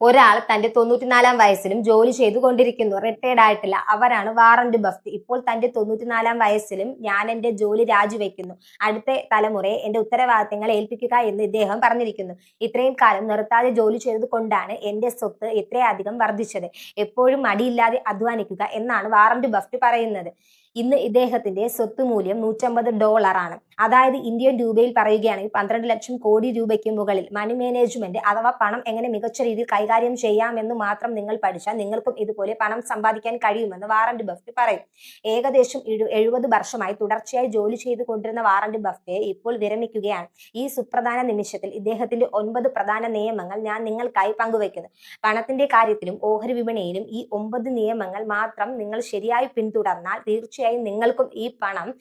ഒരാൾ തന്റെ തൊണ്ണൂറ്റിനാലാം വയസ്സിലും ജോലി ചെയ്തുകൊണ്ടിരിക്കുന്നു. റിട്ടയർഡ് ആയിട്ടില്ല. അവരാണ് വാറന്റ് ബഫ്റ്റ് ഇപ്പോൾ തന്റെ തൊണ്ണൂറ്റിനാലാം വയസ്സിലും ഞാൻ എന്റെ ജോലി രാജിവെക്കുന്നു. അടുത്ത തലമുറയെ എന്റെ ഉത്തരവാദിത്തങ്ങൾ ഏൽപ്പിക്കുക എന്ന് ഇദ്ദേഹം പറഞ്ഞിരിക്കുന്നു. ഇത്രയും കാലം നിർത്താതെ ജോലി ചെയ്തുകൊണ്ടാണ് എന്റെ സ്വത്ത് ഇത്രയധികം വർദ്ധിച്ചത്. എപ്പോഴും മടിയില്ലാതെ അധ്വാനിക്കുക എന്നാണ് വാറന്റ് ബഫ്റ്റ് പറയുന്നത്. ഇന്ന് ഇദ്ദേഹത്തിന്റെ സ്വത്ത് മൂല്യം നൂറ്റമ്പത് ഡോളറാണ് അതായത് ഇന്ത്യൻ രൂപയിൽ പറയുകയാണെങ്കിൽ പന്ത്രണ്ട് ലക്ഷം കോടി രൂപയ്ക്ക് മുകളിൽ. മണി മാനേജ്മെന്റ് അഥവാ പണം എങ്ങനെ മികച്ച രീതിയിൽ കൈകാര്യം ചെയ്യാമെന്ന് മാത്രം നിങ്ങൾ പഠിച്ചാൽ നിങ്ങൾക്കും ഇതുപോലെ പണം സമ്പാദിക്കാൻ കഴിയുമെന്ന് വാറന്റ് ബഫ്റ്റ് പറയും. ഏകദേശം എഴു- എഴുപത് വർഷമായി തുടർച്ചയായി ജോലി ചെയ്തു കൊണ്ടിരുന്ന വാറന്റ് ബഫ്റ്റ് ഇപ്പോൾ വിരമിക്കുകയാണ്. ഈ സുപ്രധാന നിമിഷത്തിൽ ഇദ്ദേഹത്തിന്റെ ഒൻപത് പ്രധാന നിയമങ്ങൾ ഞാൻ നിങ്ങൾക്കായി പങ്കുവയ്ക്കുന്നു. പണത്തിന്റെ കാര്യത്തിലും ഓഹരി വിപണിയിലും ഈ ഒമ്പത് നിയമങ്ങൾ മാത്രം നിങ്ങൾ ശരിയായി പിന്തുടർന്നാൽ തീർച്ചയായും നിങ്ങൾക്കും ഈ പണം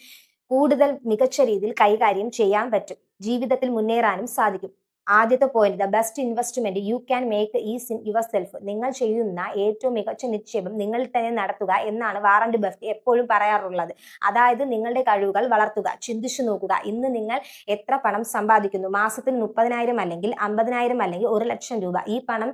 കൂടുതൽ മികച്ച രീതിയിൽ കൈകാര്യം ചെയ്യാൻ പറ്റും. ജീവിതത്തിൽ മുന്നേറാനും സാധിക്കും. ആദ്യത്തെ point the best investment you can make is in yourself നിങ്ങൾ ചെയ്യുന്ന ഏറ്റവും മികച്ച നിക്ഷേപം നിങ്ങൾ തന്നെ നടത്തുക എന്നാണ് വാറണ്ട് ബഫ്റ്റ് എപ്പോഴും പറയാറുള്ളത്. അതായത് നിങ്ങളുടെ കഴിവുകൾ വളർത്തുക ചിന്തിച്ചു നോക്കുക. ഇന്ന് നിങ്ങൾ എത്ര പണം സമ്പാദിക്കുന്നു? മാസത്തിൽ മുപ്പതിനായിരം അല്ലെങ്കിൽ അമ്പതിനായിരം അല്ലെങ്കിൽ ഒരു ലക്ഷം രൂപ. ഈ പണം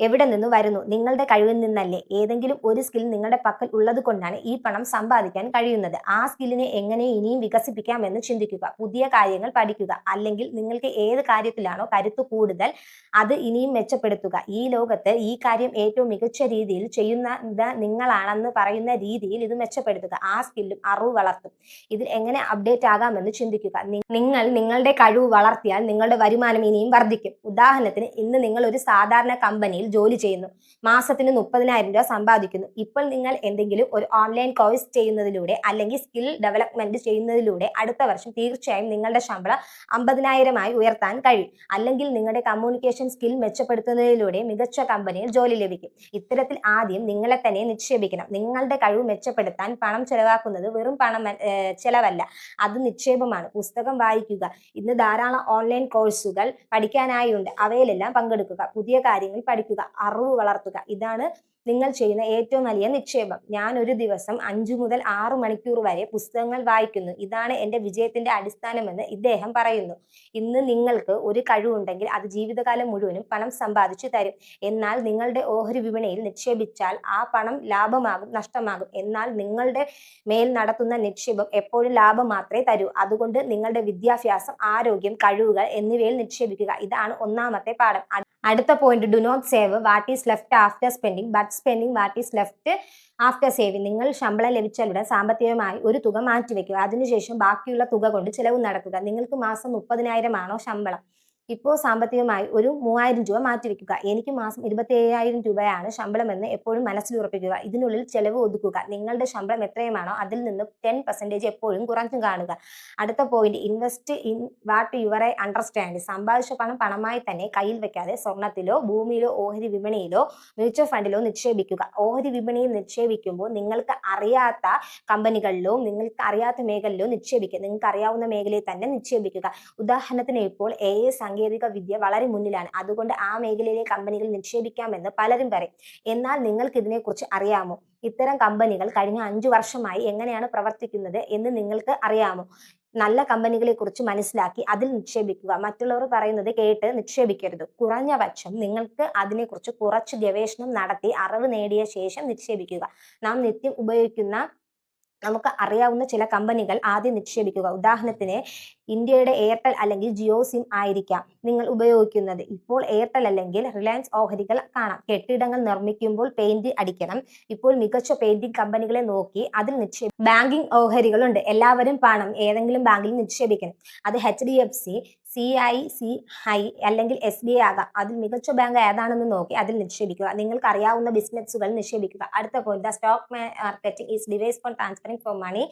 എവിടെ നിന്ന് വരുന്നു? നിങ്ങളുടെ കഴിവിൽ നിന്നല്ലേ? ഏതെങ്കിലും ഒരു സ്കിൽ നിങ്ങളുടെ പക്കൽ ഉള്ളത് കൊണ്ടാണ് ഈ പണം സമ്പാദിക്കാൻ കഴിയുന്നത്. ആ സ്കില്ലിനെ എങ്ങനെ ഇനിയും വികസിപ്പിക്കാമെന്ന് ചിന്തിക്കുക. പുതിയ കാര്യങ്ങൾ പഠിക്കുക. അല്ലെങ്കിൽ നിങ്ങൾക്ക് ഏത് കാര്യത്തിലാണോ കരുത്ത് കൂടുതൽ അത് ഇനിയും മെച്ചപ്പെടുത്തുക. ഈ ലോകത്ത് ഈ കാര്യം ഏറ്റവും മികച്ച രീതിയിൽ ചെയ്യുന്നത് നിങ്ങളാണെന്ന് പറയുന്ന രീതിയിൽ ഇത് മെച്ചപ്പെടുത്തുക. ആ സ്കില്ലും അറിവ് വളർത്തും. ഇതിൽ എങ്ങനെ അപ്ഡേറ്റ് ആകാമെന്ന് ചിന്തിക്കുക. നിങ്ങൾ നിങ്ങളുടെ കഴിവ് വളർത്തിയാൽ നിങ്ങളുടെ വരുമാനം ഇനിയും വർദ്ധിക്കും. ഉദാഹരണത്തിന് ഇന്ന് നിങ്ങൾ ഒരു സാധാരണ കമ്പനിയിൽ ജോലി ചെയ്യുന്നു. മാസത്തിന് മുപ്പതിനായിരം രൂപ സമ്പാദിക്കുന്നു. ഇപ്പോൾ നിങ്ങൾ എന്തെങ്കിലും ഒരു ഓൺലൈൻ കോഴ്സ് ചെയ്യുന്നതിലൂടെ അല്ലെങ്കിൽ സ്കിൽ ഡെവലപ്മെന്റ് ചെയ്യുന്നതിലൂടെ അടുത്ത വർഷം തീർച്ചയായും നിങ്ങളുടെ ശമ്പളം അമ്പതിനായിരമായി ഉയർത്താൻ കഴിയും. അല്ലെങ്കിൽ നിങ്ങളുടെ കമ്മ്യൂണിക്കേഷൻ സ്കിൽ മെച്ചപ്പെടുത്തുന്നതിലൂടെ മികച്ച കമ്പനിയിൽ ജോലി ലഭിക്കും. ഇത്തരത്തിൽ ആദ്യം നിങ്ങളെ തന്നെ നിക്ഷേപിക്കണം. നിങ്ങളുടെ കഴിവ് മെച്ചപ്പെടുത്താൻ പണം ചെലവാക്കുന്നത് വെറും പണം ചെലവല്ല. അത് നിക്ഷേപമാണ്. പുസ്തകം വായിക്കുക. ഇന്ന് ധാരാളം ഓൺലൈൻ കോഴ്സുകൾ പഠിക്കാനായി ഉണ്ട്. അവയിലെല്ലാം പങ്കെടുക്കുക. പുതിയ കാര്യങ്ങൾ പഠിക്കുക. അറിവ് വളർത്തുക. ഇതാണ് നിങ്ങൾ ചെയ്യുന്ന ഏറ്റവും വലിയ നിക്ഷേപം. ഞാൻ ഒരു ദിവസം അഞ്ചു മുതൽ ആറു മണിക്കൂർ വരെ പുസ്തകങ്ങൾ വായിക്കുന്നു. ഇതാണ് എന്റെ വിജയത്തിന്റെ അടിസ്ഥാനമെന്ന് ഇദ്ദേഹം പറയുന്നു. ഇന്ന് നിങ്ങൾക്ക് ഒരു കഴിവുണ്ടെങ്കിൽ അത് ജീവിതകാലം മുഴുവനും പണം സമ്പാദിച്ചു തരും. എന്നാൽ നിങ്ങളുടെ ഓഹരി വിപണിയിൽ നിക്ഷേപിച്ചാൽ ആ പണം ലാഭമാകും നഷ്ടമാകും. എന്നാൽ നിങ്ങളുടെ മേൽ നടത്തുന്ന നിക്ഷേപം എപ്പോഴും ലാഭം മാത്രമേ തരൂ. അതുകൊണ്ട് നിങ്ങളുടെ വിദ്യാഭ്യാസം ആരോഗ്യം കഴിവുകൾ എന്നിവയിൽ നിക്ഷേപിക്കുക. ഇതാണ് ഒന്നാമത്തെ പാഠം. അടുത്ത point do not save what is left after spending but spending what is left after saving നിങ്ങൾ ശമ്പളം ലഭിച്ചാലുടെ സാമ്പത്തികമായി ഒരു തുക മാറ്റിവെക്കുക. അതിനുശേഷം ബാക്കിയുള്ള തുക കൊണ്ട് ചിലവ് നടത്തുക നിങ്ങൾക്ക് മാസം മുപ്പതിനായിരം ആണോ ശമ്പളം? ഇപ്പോൾ സാമ്പത്തികമായി ഒരു മൂവായിരം രൂപ മാറ്റിവെക്കുക. എനിക്ക് മാസം ഇരുപത്തി ഏഴായിരം രൂപയാണ് ശമ്പളമെന്ന് എപ്പോഴും മനസ്സിൽ ഉറപ്പിക്കുക. ഇതിനുള്ളിൽ ചെലവ് ഒതുക്കുക. നിങ്ങളുടെ ശമ്പളം എത്രയുമാണോ അതിൽ നിന്ന് ടെൻ പെർസെന്റേജ് എപ്പോഴും കുറഞ്ഞു കാണുക. അടുത്ത point invest in what your I understand സമ്പാദിച്ച പണം പണമായി തന്നെ കയ്യിൽ വെക്കാതെ സ്വർണത്തിലോ ഭൂമിയിലോ ഓഹരി വിപണിയിലോ മ്യൂച്വൽ ഫണ്ടിലോ നിക്ഷേപിക്കുക. ഓഹരി വിപണിയിൽ നിക്ഷേപിക്കുമ്പോൾ നിങ്ങൾക്ക് അറിയാത്ത കമ്പനികളിലോ നിങ്ങൾക്ക് അറിയാത്ത മേഖലയിലോ നിക്ഷേപിക്കുക. നിങ്ങൾക്ക് അറിയാവുന്ന മേഖലയിൽ തന്നെ നിക്ഷേപിക്കുക. ഉദാഹരണത്തിന് ഇപ്പോൾ എ ഐ സാങ്കേതിക വിദ്യ വളരെ മുന്നിലാണ്. അതുകൊണ്ട് ആ മേഖലയിലെ കമ്പനികൾ നിക്ഷേപിക്കാമെന്ന് പലരും പറയും. എന്നാൽ നിങ്ങൾക്ക് ഇതിനെക്കുറിച്ച് അറിയാമോ? ഇത്തരം കമ്പനികൾ കഴിഞ്ഞ അഞ്ചു വർഷമായി എങ്ങനെയാണ് പ്രവർത്തിക്കുന്നത് എന്ന് നിങ്ങൾക്ക് അറിയാമോ? നല്ല കമ്പനികളെ കുറിച്ച് മനസ്സിലാക്കി അതിൽ നിക്ഷേപിക്കുക. മറ്റുള്ളവർ പറയുന്നത് കേട്ട് നിക്ഷേപിക്കരുത്. കുറഞ്ഞ പക്ഷം നിങ്ങൾക്ക് അതിനെക്കുറിച്ച് കുറച്ച് ഗവേഷണം നടത്തി അറിവ് നേടിയ ശേഷം നിക്ഷേപിക്കുക. നാം നിത്യം ഉപയോഗിക്കുന്ന നമുക്ക് അറിയാവുന്ന ചില കമ്പനികൾ ആദ്യം നിക്ഷേപിക്കുക. ഉദാഹരണത്തിന് ഇന്ത്യയുടെ എയർടെൽ അല്ലെങ്കിൽ ജിയോ സിം ആയിരിക്കാം നിങ്ങൾ ഉപയോഗിക്കുന്നത്. ഇപ്പോൾ എയർടെൽ അല്ലെങ്കിൽ റിലയൻസ് ഓഹരികൾ കാണാം. കെട്ടിടങ്ങൾ നിർമ്മിക്കുമ്പോൾ പെയിന്റ് അടിക്കണം. ഇപ്പോൾ മികച്ച പെയിന്റിംഗ് കമ്പനികളെ നോക്കി അതിൽ നിക്ഷേപ ബാങ്കിങ് ഓഹരികളുണ്ട്. എല്ലാവരും പണം ഏതെങ്കിലും ബാങ്കിൽ നിക്ഷേപിക്കണം. അത് H D F C C I C I അല്ലെങ്കിൽ എസ് ബി ഐ ആകാം. അതിൽ മികച്ച ബാങ്ക് ഏതാണെന്ന് നോക്കി അതിൽ നിക്ഷേപിക്കുക. നിങ്ങൾക്ക് അറിയാവുന്ന ബിസിനസ്സുകൾ നിക്ഷേപിക്കുക. അടുത്ത point the stock marketing is device for transferring for money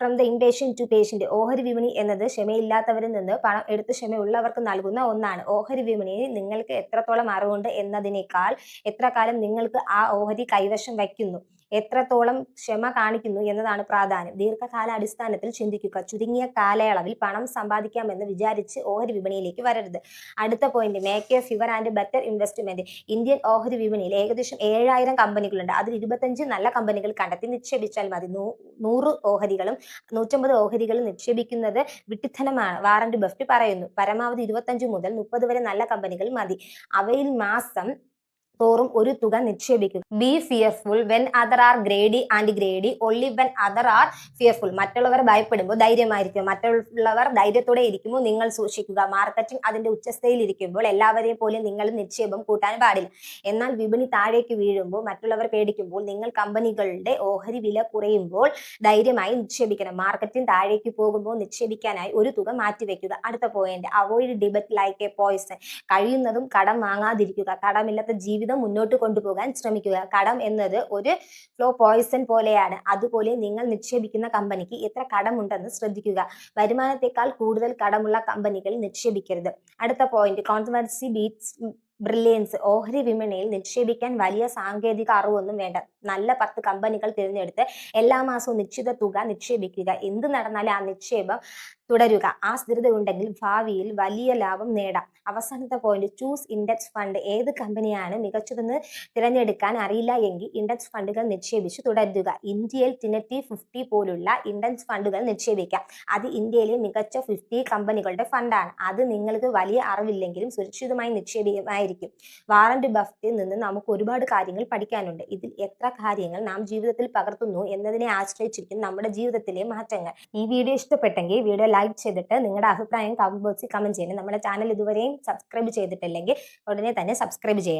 from the impatient to patient ഓഹരി വിപണി എന്നത് ക്ഷമയില്ലാത്തവരിൽ നിന്ന് പണം എടുത്ത് ക്ഷമയുള്ളവർക്ക് നൽകുന്ന ഒന്നാണ്. ഓഹരി വിപണിയിൽ നിങ്ങൾക്ക് എത്രത്തോളം അറിവുണ്ട് എന്നതിനേക്കാൾ എത്ര കാലം നിങ്ങൾക്ക് ആ ഓഹരി കൈവശം വയ്ക്കുന്നു? എത്രത്തോളം ക്ഷമ കാണിക്കുന്നു എന്നതാണ് പ്രാധാന്യം. ദീർഘകാല അടിസ്ഥാനത്തിൽ ചിന്തിക്കുക. ചുരുങ്ങിയ കാലയളവിൽ പണം സമ്പാദിക്കാമെന്ന് വിചാരിച്ച് ഓഹരി വിപണിയിലേക്ക് വരരുത്. അടുത്ത point make a fewer and better investment Indian ഓഹരി വിപണിയിൽ ഏകദേശം ഏഴായിരം കമ്പനികളുണ്ട്. അതിൽ ഇരുപത്തഞ്ച് നല്ല കമ്പനികൾ കണ്ടെത്തി നിക്ഷേപിച്ചാൽ മതി. നൂറ് ഓഹരികളും നൂറ്റമ്പത് ഓഹരികളും നിക്ഷേപിക്കുന്നത് വിട്ടിത്തനമാണ് വാറന്റ് ബഫ്റ്റ് പറയുന്നു. പരമാവധി ഇരുപത്തഞ്ച് മുതൽ മുപ്പത് വരെ നല്ല കമ്പനികൾ മതി. അവയിൽ മാസം തോറും ഒരു തുക നിക്ഷേപിക്കുക be fearful when other are greedy and greedy only when other are fearful മറ്റുള്ളവർ ഭയപ്പെടുമ്പോൾ ധൈര്യമായിരിക്കും. മറ്റുള്ളവർ ധൈര്യത്തോടെ ഇരിക്കുമ്പോൾ നിങ്ങൾ സൂക്ഷിക്കുക. മാർക്കറ്റിംഗ് അതിന്റെ ഉച്ചസ്ഥയിൽ ഇരിക്കുമ്പോൾ എല്ലാവരെയും പോലെ നിങ്ങൾ നിക്ഷേപം കൂട്ടാൻ പാടില്ല. എന്നാൽ വിപണി താഴേക്ക് വീഴുമ്പോൾ മറ്റുള്ളവർ പേടിക്കുമ്പോൾ നിങ്ങൾ കമ്പനികളുടെ ഓഹരി വില കുറയുമ്പോൾ ധൈര്യമായി നിക്ഷേപിക്കണം. മാർക്കറ്റിംഗ് താഴേക്ക് പോകുമ്പോൾ നിക്ഷേപിക്കാനായി ഒരു തുക മാറ്റിവെക്കുക. അടുത്ത പോയിന്റ് അവോയ്ഡ് ഡിബറ്റ് ലൈക്ക് എ പോയിസൺ കഴിയുന്നതും കടം വാങ്ങാതിരിക്കുക. കടമില്ലാത്ത ജീവിതം മുന്നോട്ട് കൊണ്ടുപോകാൻ ശ്രമിക്കുക. കടം എന്നത് ഒരു ഫ്ലോ പോയിസൺ പോലെയാണ്. അതുപോലെ നിങ്ങൾ നിക്ഷേപിക്കുന്ന കമ്പനിക്ക് എത്ര കടമുണ്ടെന്ന് ശ്രദ്ധിക്കുക. വരുമാനത്തെക്കാൾ കൂടുതൽ കടമുള്ള കമ്പനികളിൽ നിക്ഷേപിക്കരുത്. അടുത്ത പോയിന്റ് കോൺട്രവേഴ്സി ബീറ്റ്സ് ബ്രില്യൻസ് ഓഹരി വിപണിയിൽ നിക്ഷേപിക്കാൻ വലിയ സാങ്കേതിക അറിവൊന്നും വേണ്ട. നല്ല പത്ത് കമ്പനികൾ തിരഞ്ഞെടുത്ത് എല്ലാ മാസവും നിശ്ചിത തുക നിക്ഷേപിക്കുക. എന്ത് നടന്നാലും ആ നിക്ഷേപം തുടരുക. ആ സ്ഥിരത ഉണ്ടെങ്കിൽ ഭാവിയിൽ വലിയ ലാഭം നേടാം. അവസാനത്തെ പോയിന്റ് ചൂസ് ഇൻഡെക്സ് ഫണ്ട് ഏത് കമ്പനിയാണ് മികച്ചതെന്ന് തിരഞ്ഞെടുക്കാൻ അറിയില്ല എങ്കിൽ ഇൻഡെക്സ് ഫണ്ടുകൾ നിക്ഷേപിച്ച് തുടരുക. ഇന്ത്യയിൽ ടിനറ്റി ഫിഫ്റ്റി പോലുള്ള ഇൻഡെക്സ് ഫണ്ടുകൾ നിക്ഷേപിക്കാം. അത് ഇന്ത്യയിലെ മികച്ച ഫിഫ്റ്റി കമ്പനികളുടെ ഫണ്ടാണ് അത് നിങ്ങൾക്ക് വലിയ അറിവില്ലെങ്കിലും സുരക്ഷിതമായി നിക്ഷേപമായിരിക്കും വാറന്റ് ബഫ്റ്റിൽ നിന്ന് നമുക്ക് ഒരുപാട് കാര്യങ്ങൾ പഠിക്കാനുണ്ട്. ഇതിൽ എത്ര കാര്യങ്ങൾ നാം ജീവിതത്തിൽ പകർത്തുന്നു എന്നതിനെ ആശ്രയിച്ചിരിക്കും നമ്മുടെ ജീവിതത്തിലെ മാറ്റങ്ങൾ. ഈ വീഡിയോ ഇഷ്ടപ്പെട്ടെങ്കിൽ വീഡിയോ ലൈക്ക് ചെയ്തിട്ട് നിങ്ങളുടെ അഭിപ്രായം കമന്റ് ബോക്സിൽ കമന്റ് ചെയ്യണം. നമ്മുടെ ചാനൽ ഇതുവരെയും സബ്സ്ക്രൈബ് ചെയ്തിട്ടില്ലെങ്കിൽ ഉടനെ തന്നെ സബ്സ്ക്രൈബ് ചെയ്യുക